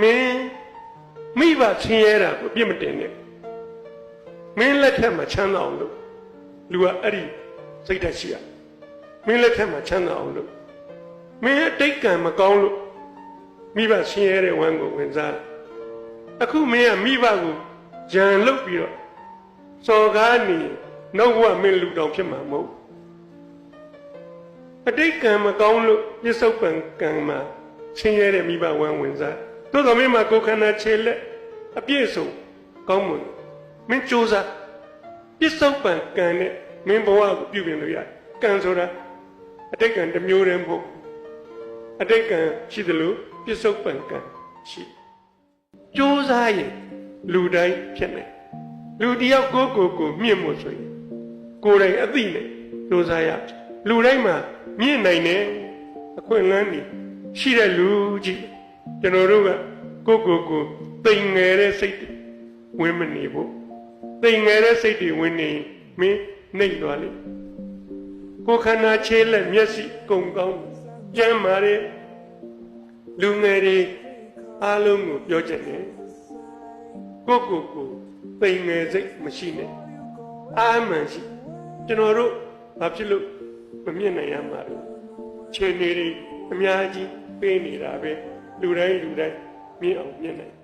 မင်းမိဘဆင်းရဲတာကိုအပြစ်မတင်နဲ့မင်းလက်ထက်မှာချမ်းသာအောင်လို့လူကအဲ့ဒီစိတ်ဓာတ်ရှိရမင်းလက်ထက်မှာချမ်းသာအောင်လို့မင်းအတိတ်ကံမကောင်းလို့မိဘဆင်းရဲတဲ့ဝမ်းကိုဝင်စားတယ်အခုမင်းကမိဘကိုဂျန်လုတ်ပြီးတော့စော်ကားနေနောက်ဘဝမင်းလူတောင်ဖြစ်မှာမဟုတ်ဘူးအတိတ်ကံမကောင်းလို့ပြစ္ဆုတ်ပံကံမှာဆင်းရဲတဲ့မိဘဝမ်းဝင်စား သို့တော်မင်းမှာကိုယ်ခန္ဓာခြေလက်အပြည့်စုံကောင်းမွန်မင်းကြိုးစားပြစ္ဆုတ်ပံကံနဲ့မင်းဘဝကိုပြုပြင်လို့ရတယ်ကံဆိုတာအတိတ်ကံတစ်မျိုးတည်းမဟုတ်ဘူးအတိတ်ကံရှိသလိုပြစ္ဆုတ်ပံကံရှိကြိုးစားရင်လူတိုင်းဖြစ်နေလူတစ်ယောက်ကိုယ့်ကိုယ်ကိုမြင့်မို့ဆိုရင်ကိုယ်တိုင်အသိနဲ့ကြိုးစားရလူတိုင်းမှာမြင့်နိုင်တယ်အခွင့်အလမ်းကြီးရှိတဲ့လူကြီး ကျွန်တော်တို့ကကိုယ့်ကိုယ်ကိုတိမ်ငယ်တဲ့စိတ်တွေဝင်မနေဖို့တိမ်ငယ်တဲ့စိတ်တွေဝင်နေရင်မင်းနှိမ့်သွားလိမ့်မယ်ကိုယ်ခန္ဓာခြေလက်မျက်စိကုံကောင်းကျမ်းမာတဲ့လူငယ်တွေအားလုံးကိုပြောချင်တယ်ကိုယ့်ကိုယ်ကိုတိမ်ငယ်စိတ်မရှိနဲ့အာမှန်ရှိကျွန်တော်တို့ဘာဖြစ်လို့မမြင်နိုင်ရမှာလဲခြေနေတွေအများကြီးပေးနေတာပဲ လူတိုင်းလူတိုင်းမြင်အောင်မြင်နိုင်